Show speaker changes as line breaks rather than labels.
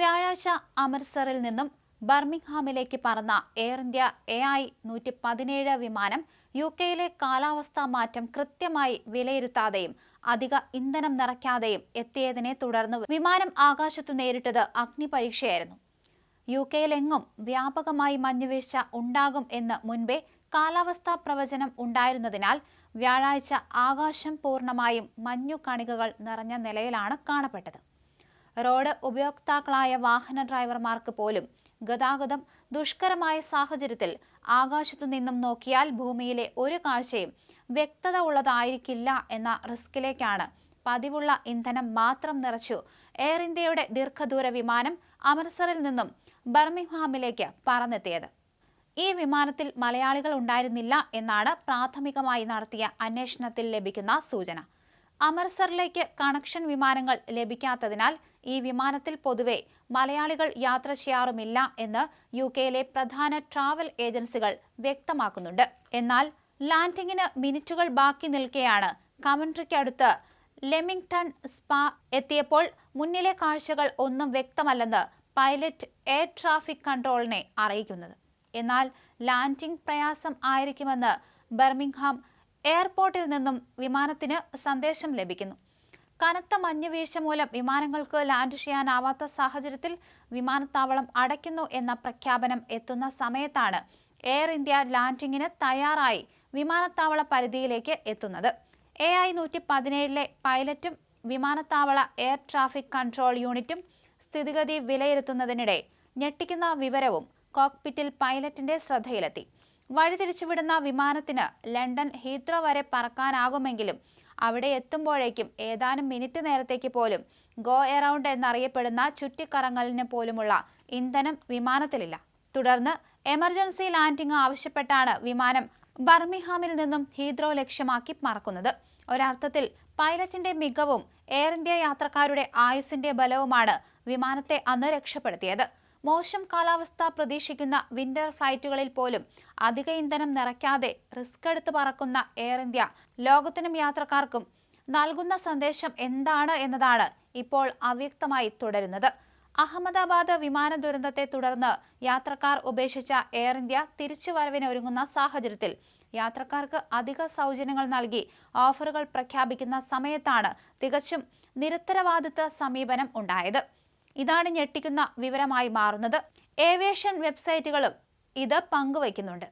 വ്യാഴാഴ്ച അമൃത്സറിൽ നിന്നും ബർമിംഗ്ഹാമിലേക്ക് പറന്ന എയർ ഇന്ത്യ എ ഐ നൂറ്റി പതിനേഴ് വിമാനം യു കെയിലെ കാലാവസ്ഥാ മാറ്റം കൃത്യമായി വിലയിരുത്താതെയും അധിക ഇന്ധനം നിറയ്ക്കാതെയും എത്തിയതിനെ തുടർന്ന് വിമാനം ആകാശത്ത് നേരിട്ടത് അഗ്നിപരീക്ഷയായിരുന്നു. യു കെയിലെങ്ങും വ്യാപകമായി മഞ്ഞുവീഴ്ച ഉണ്ടാകും എന്ന് മുൻപേ കാലാവസ്ഥാ പ്രവചനം ഉണ്ടായിരുന്നതിനാൽ വ്യാഴാഴ്ച ആകാശം പൂർണമായും മഞ്ഞു കണികകൾ നിറഞ്ഞ നിലയിലാണ് കാണപ്പെട്ടത്. റോഡ് ഉപയോക്താക്കളായ വാഹന ഡ്രൈവർമാർക്ക് പോലും ഗതാഗതം ദുഷ്കരമായ സാഹചര്യത്തിൽ ആകാശത്തു നിന്നും നോക്കിയാൽ ഭൂമിയിലെ ഒരു കാഴ്ചയും വ്യക്തത ഉള്ളതായിരിക്കില്ല എന്ന റിസ്കിലേക്കാണ് പതിവുള്ള ഇന്ധനം മാത്രം നിറച്ചു എയർ ഇന്ത്യയുടെ ദീർഘദൂര വിമാനം അമൃത്സറിൽ നിന്നും ബർമിംഗ്ഹാമിലേക്ക് പറന്നെത്തിയത്. ഈ വിമാനത്തിൽ മലയാളികൾ ഉണ്ടായിരുന്നില്ല എന്നാണ് പ്രാഥമികമായി നടത്തിയ അന്വേഷണത്തിൽ ലഭിക്കുന്ന സൂചന. അമൃത്സറിലേക്ക് കണക്ഷൻ വിമാനങ്ങൾ ലഭിക്കാത്തതിനാൽ ഈ വിമാനത്തിൽ പൊതുവെ മലയാളികൾ യാത്ര ചെയ്യാറുമില്ല എന്ന് യു കെയിലെ പ്രധാന ട്രാവൽ ഏജൻസികൾ വ്യക്തമാക്കുന്നുണ്ട്. എന്നാൽ ലാൻഡിങ്ങിന് മിനിറ്റുകൾ ബാക്കി നിൽക്കെയാണ് കമൻട്രിക്കടുത്ത് ലെമിംഗ്ടൺ സ്പാ എത്തിയപ്പോൾ മുന്നിലെ കാഴ്ചകൾ ഒന്നും വ്യക്തമല്ലെന്ന് പൈലറ്റ് എയർ ട്രാഫിക് കൺട്രോളിനെ അറിയിക്കുന്നത്. എന്നാൽ ലാൻഡിംഗ് പ്രയാസം ആയിരിക്കുമെന്ന് ബർമിംഗ്ഹാം എയർപോർട്ടിൽ നിന്നും വിമാനത്തിന് സന്ദേശം ലഭിക്കുന്നു. കനത്ത മഞ്ഞ് വീഴ്ച മൂലം വിമാനങ്ങൾക്ക് ലാൻഡ് ചെയ്യാനാവാത്ത സാഹചര്യത്തിൽ വിമാനത്താവളം അടയ്ക്കുന്നു എന്ന പ്രഖ്യാപനം എത്തുന്ന സമയത്താണ് എയർ ഇന്ത്യ ലാൻഡിങ്ങിന് തയ്യാറായി വിമാനത്താവള പരിധിയിലേക്ക് എത്തുന്നത്. എ ഐ നൂറ്റി പതിനേഴിലെ പൈലറ്റും വിമാനത്താവള എയർ ട്രാഫിക് കൺട്രോൾ യൂണിറ്റും സ്ഥിതിഗതി വിലയിരുത്തുന്നതിനിടെ ഞെട്ടിക്കുന്ന വിവരവും കോക്പിറ്റിൽ പൈലറ്റിന്റെ ശ്രദ്ധയിലെത്തി. വഴിതിരിച്ചുവിടുന്ന വിമാനത്തിന് ലണ്ടൻ ഹീത്രോ വരെ പറക്കാനാകുമെങ്കിലും അവിടെ എത്തുമ്പോഴേക്കും ഏതാനും മിനിറ്റ് നേരത്തേക്ക് പോലും ഗോ എറൗണ്ട് എന്നറിയപ്പെടുന്ന ചുറ്റിക്കറങ്ങലിന് പോലുമുള്ള ഇന്ധനം വിമാനത്തിലില്ല. തുടർന്ന് എമർജൻസി ലാൻഡിംഗ് ആവശ്യപ്പെട്ടാണ് വിമാനം ബർമിഹാമിൽ നിന്നും ഹീത്രോ ലക്ഷ്യമാക്കി പറക്കുന്നത് ഒരർത്ഥത്തിൽ പൈലറ്റിന്റെ മികവും എയർ ഇന്ത്യ യാത്രക്കാരുടെ ആയുസിന്റെ ബലവുമാണ് വിമാനത്തെ അന്ന് രക്ഷപ്പെടുത്തിയത്. മോശം കാലാവസ്ഥ പ്രതീക്ഷിക്കുന്ന വിന്റർ ഫ്ലൈറ്റുകളിൽ പോലും അധിക ഇന്ധനം നിറയ്ക്കാതെ റിസ്ക് എടുത്ത് പറക്കുന്ന എയർ ഇന്ത്യ ലോകത്തിനും യാത്രക്കാർക്കും നൽകുന്ന സന്ദേശം എന്താണ് എന്നതാണ് ഇപ്പോൾ അവ്യക്തമായി തുടരുന്നത്. അഹമ്മദാബാദ് വിമാന ദുരന്തത്തെ തുടർന്ന് യാത്രക്കാർ ഉപേക്ഷിച്ച എയർ ഇന്ത്യ തിരിച്ചുവരവിന് ഒരുങ്ങുന്ന സാഹചര്യത്തിൽ യാത്രക്കാർക്ക് അധിക സൗജന്യങ്ങൾ നൽകി ഓഫറുകൾ പ്രഖ്യാപിക്കുന്ന സമയത്താണ് തികച്ചും നിരുത്തരവാദിത്ത സമീപനം ഉണ്ടായത്. ഇതാണ് ഞെട്ടിക്കുന്ന വിവരമായി മാറുന്നത്. ഏവിയേഷൻ വെബ്സൈറ്റുകളും ഇത് പങ്കുവയ്ക്കുന്നുണ്ട്.